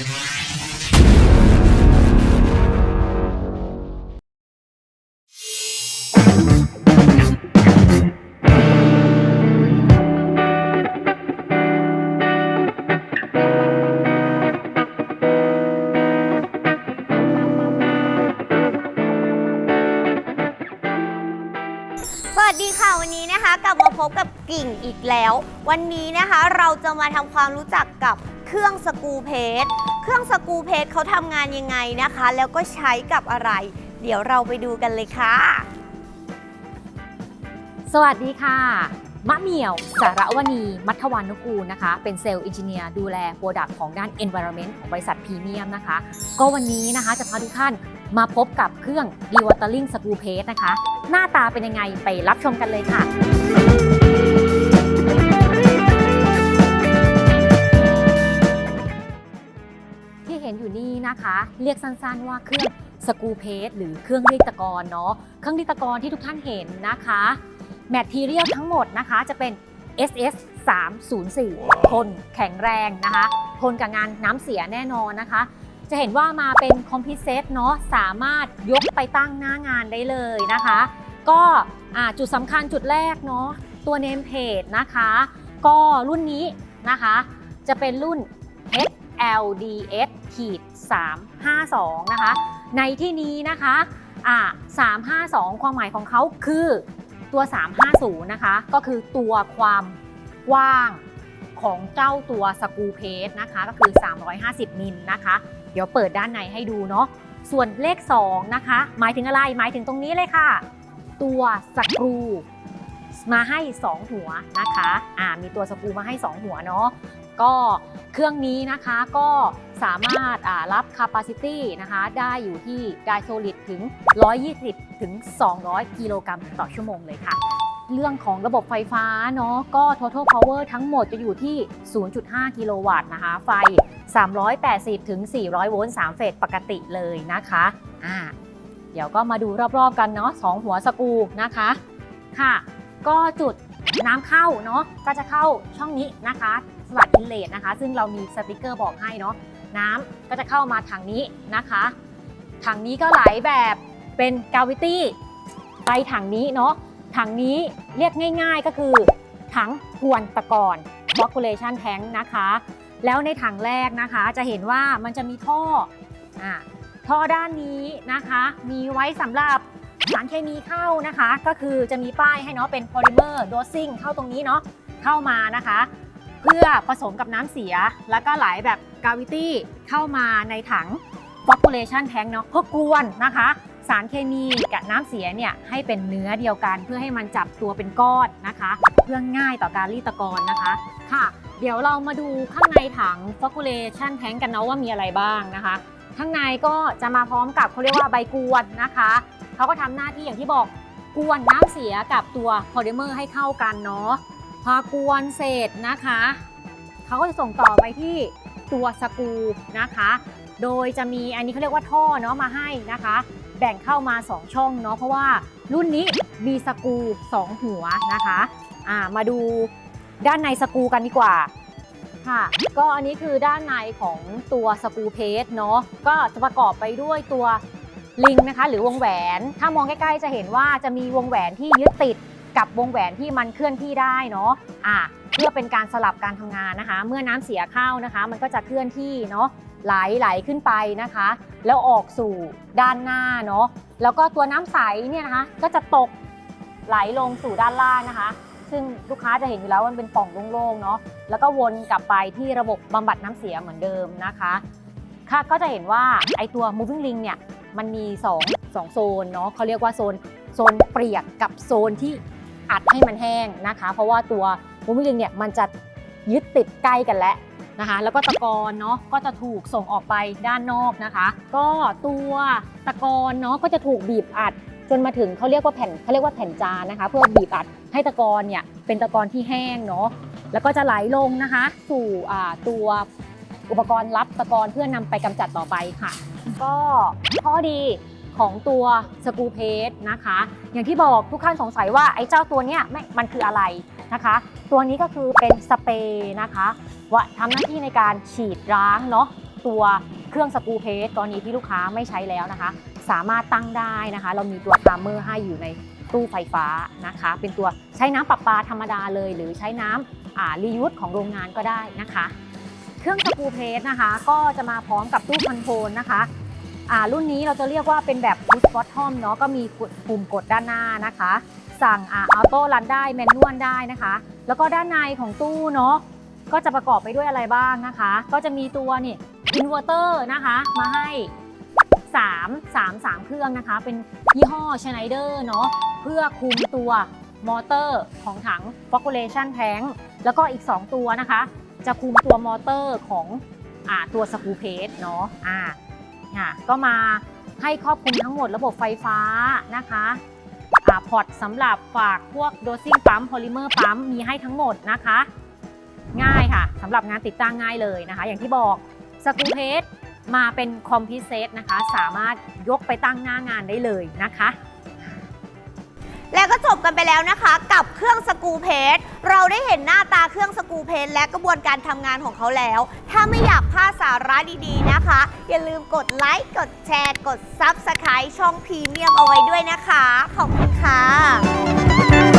สวัสดีค่ะวันนี้นะคะ กลับมาพบกับกิ่งอีกแล้ว วันนี้นะคะเราจะมาทำความรู้จักกับ เครื่องสกูเพจเครื่องสกูเพจเขาทำงานยังไงนะคะ แล้วก็ใช้กับอะไร เดี๋ยวเราไปดูกันเลยค่ะ สวัสดีค่ะ มะเหมี่ยว สารวณี มัทวานุกูลนะคะ เป็นเซลล์อินจิเนียร์ดูแลโปรดักต์ของด้าน Environment ของบริษัทพรีเมียมนะคะ ก็วันนี้นะคะจะพาทุกท่านมาพบกับเครื่อง Dewatering Screw Paste นะคะ หน้าตาเป็นยังไงไปรับชมกันเลยค่ะ ห็นอยู่นี่นะคะ เรียกสั้นๆว่าเครื่องสกูเพสหรือเครื่องรีดตะกอนเนาะเครื่องรีดตะกอนที่ทุกท่านเห็นนะคะแมททีเรียลทั้งหมดนะคะจะเป็น SS 304 ทนแข็งแรงนะคะ ทนกับงานน้ำเสียแน่นอนนะคะ จะเห็นว่ามาเป็นคอมพิเซตเนาะสามารถยกไปตั้งหน้างานได้เลยนะคะ ก็จุดสำคัญจุดแรกเนาะตัวเนมเพจนะคะ ก็รุ่นนี้นะคะ จะเป็นรุ่น LDS ขีด352 นะคะ ในที่นี้นะคะอ่า352 ความหมายของเขาคือตัว 350 นะคะ ก็คือตัวความกว้างของเจ้าตัวสกูเพสนะคะ ก็คือ 350 มิลนะคะ เดี๋ยวเปิดด้านในให้ดูเนาะ ส่วนเลข 2 นะคะ หมายถึงอะไร หมายถึงตรงนี้เลยค่ะ ตัวสกรูมาให้ 2 หัวนะคะ อ่า มีตัวสกรูมาให้ 2 หัวเนาะ ก็เครื่องนี้นะคะก็สามารถรับ capacity นะคะได้อยู่ที่ไดโซลิดถึง 120 ถึง 200 กิโลกรัมต่อชั่วโมงเลยค่ะ เรื่องของระบบไฟฟ้าเนาะก็ total power ทั้งหมดจะอยู่ที่ 0.5 กิโลวัตต์นะคะ ไฟ 380 ถึง 400 โวลต์ 3 เฟสปกติเลยนะคะอ่าเดี๋ยวก็มาดูรอบๆกันเนาะสองหัวสกูนะคะ ค่ะ ก็จุด น้ำเข้าเนาะก็จะเข้าช่องนี้นะคะสลัดอินเลทนะคะ ซึ่งเรามีสติกเกอร์บอกให้เนาะน้ำก็จะเข้ามาทางนี้นะคะถังนี้ก็ไหลแบบเป็นกาวิตี้ไปถังนี้เนาะถังนี้เรียกง่าย ๆก็คือ ถังกวนตะกอน population tank นะคะ แล้วในถังแรกนะคะจะเห็นว่ามันจะมีท่ออท่อด้านนี้นะคะ มีไว้สำหรับ สารเคมีเข้านะคะ ก็คือจะมีป้ายให้เนาะเป็น polymer dosing เข้าตรงนี้เนาะเข้ามานะคะ เพื่อผสมกับน้ำเสีย แล้วก็ไหลแบบ gravity เข้ามาในถัง population tank เนาะเพื่อกวนนะคะ สารเคมีกับน้ำเสียเนี่ยให้เป็นเนื้อเดียวกัน เพื่อให้มันจับตัวเป็นก้อนนะคะ เพื่อง่ายต่อการรีตะกอนนะคะค่ะ เดี๋ยวเรามาดูข้างในถัง population tank กันเนาะว่ามีอะไรบ้างนะคะ ข้างในก็จะมาพร้อมกับเขาเรียกว่าใบกวนนะคะ เขาก็ทำหน้าที่อย่างที่บอกกวนน้ำเสียกับตัวโพลิเมอร์ให้เข้ากันเนาะพอกวนเสร็จนะคะเขาก็จะส่งต่อไปที่ตัวสกูนะคะ โดยจะมีอันนี้เขาเรียกว่าท่อเนาะมาให้นะคะ แบ่งเข้ามา 2 ช่องเนาะเพราะว่ารุ่นนี้มีสกู 2 หัวนะคะอ่ามาดูด้านในสกูกันดีกว่าค่ะก็อันนี้คือด้านในของตัวสกูเพสเนาะก็จะประกอบไปด้วยตัว ลิงนะคะ หรือวงแหวน ถ้ามองใกล้ๆจะเห็นว่าจะมีวงแหวนที่ยึดติดกับวงแหวนที่มันเคลื่อนที่ได้เนาะอะเพื่อเป็นการสลับการทำงานนะคะ เมื่อน้ำเสียเข้านะคะ มันก็จะเคลื่อนที่เนาะไหลไหลขึ้นไปนะคะ แล้วออกสู่ด้านหน้าเนาะแล้วก็ตัวน้ำใสเนี่ยนะคะ ก็จะตกไหลลงสู่ด้านล่างนะคะ ซึ่งลูกค้าจะเห็นอยู่แล้วมันเป็นปล่องโล่งๆเนาะแล้วก็วนกลับไปที่ระบบบำบัดน้ำเสียเหมือนเดิมนะคะค่ะก็จะเห็นว่าไอตัว moving ring เนี่ย มันมี2 2โซนเนาะเขาเรียกว่าโซนโซนเปียกกับโซนที่อัดให้มันแห้งนะคะ เพราะว่าตัว moving ring เนี่ยมันจะยึดติดใกล้กันแล้วนะคะ แล้วก็ตะกอนเนาะก็จะถูกส่งออกไปด้านนอกนะคะ ก็ตัวตะกอนเนาะก็จะถูกบีบอัดจนมาถึงเขาเรียกว่าแผ่นเขาเรียกว่าแผ่นจานนะคะ เพื่อบีบอัดให้ตะกอนเนี่ยเป็นตะกอนที่แห้งเนาะแล้วก็จะไหลลงนะคะ สู่อ่าตัว อุปกรณ์รับตะกอนเพื่อนำไปกำจัดต่อไปค่ะ ก็ข้อดีของตัวสกูเพสนะคะ อย่างที่บอกทุกท่านสงสัยว่าไอ้เจ้าตัวเนี้ยไม่มันคืออะไรนะคะ ตัวนี้ก็คือเป็นสเปรย์นะคะว่าทำหน้าที่ในการฉีดล้างเนาะตัวเครื่องสกูเพสกรณีที่ลูกค้าไม่ใช้แล้วนะคะ สามารถตั้งได้นะคะ เรามีตัวไทม์เมอร์ให้อยู่ในตู้ไฟฟ้านะคะ เป็นตัวใช้น้ำประปาธรรมดาเลย หรือใช้น้ำอ่ารียูสของโรงงานก็ได้นะคะ เครื่องสกรูเพสนะคะ ก็จะมาพร้อมกับตู้คอนโทรลนะคะอ่ารุ่นนี้เราจะเรียกว่าเป็นแบบ push bottom เนาะก็มีปุ่มกดด้านหน้านะคะ สั่งอ่าออโต้รันได้แมนนวลได้นะคะ แล้วก็ด้านในของตู้เนาะก็จะประกอบไปด้วยอะไรบ้างนะคะ ก็จะมีตัวนี่อินเวอร์เตอร์นะคะมาให้ 3 3 3 เครื่องนะคะ เป็นยี่ห้อ Schneider เนาะเพื่อคุมตัวมอเตอร์ของถัง f o c u l a t i o n Tank แล้วก็อีก 2 ตัวนะคะ จะคุมตัวมอเตอร์ของอตัวสกูเพสเนาะอ่าก็มาให้ครอบคลุมทั้งหมดระบบไฟฟ้านะคะพอร์ตสำหรับฝากพวกโดซิ่งปั๊มโพลิเมอร์ปั๊มมีให้ทั้งหมดนะคะ ง่ายค่ะสำหรับงานติดตั้งง่ายเลยนะคะ อย่างที่บอกสกูเพสมาเป็นคอมพิเซตนะคะ สามารถยกไปตั้งหน้างานได้เลยนะคะ และก็จบกันไปแล้วนะคะกับเครื่องสกูเพสเราได้เห็นหน้าตาเครื่องสกูเพสและกระบวนการทำงานของเขาแล้ว ถ้าไม่อยากพลาดสาระดีๆนะคะ อย่าลืมกดไลค์กดแชร์ กด Subscribe ช่องพรีเมียมเอาไว้ด้วยนะคะ ขอบคุณค่ะ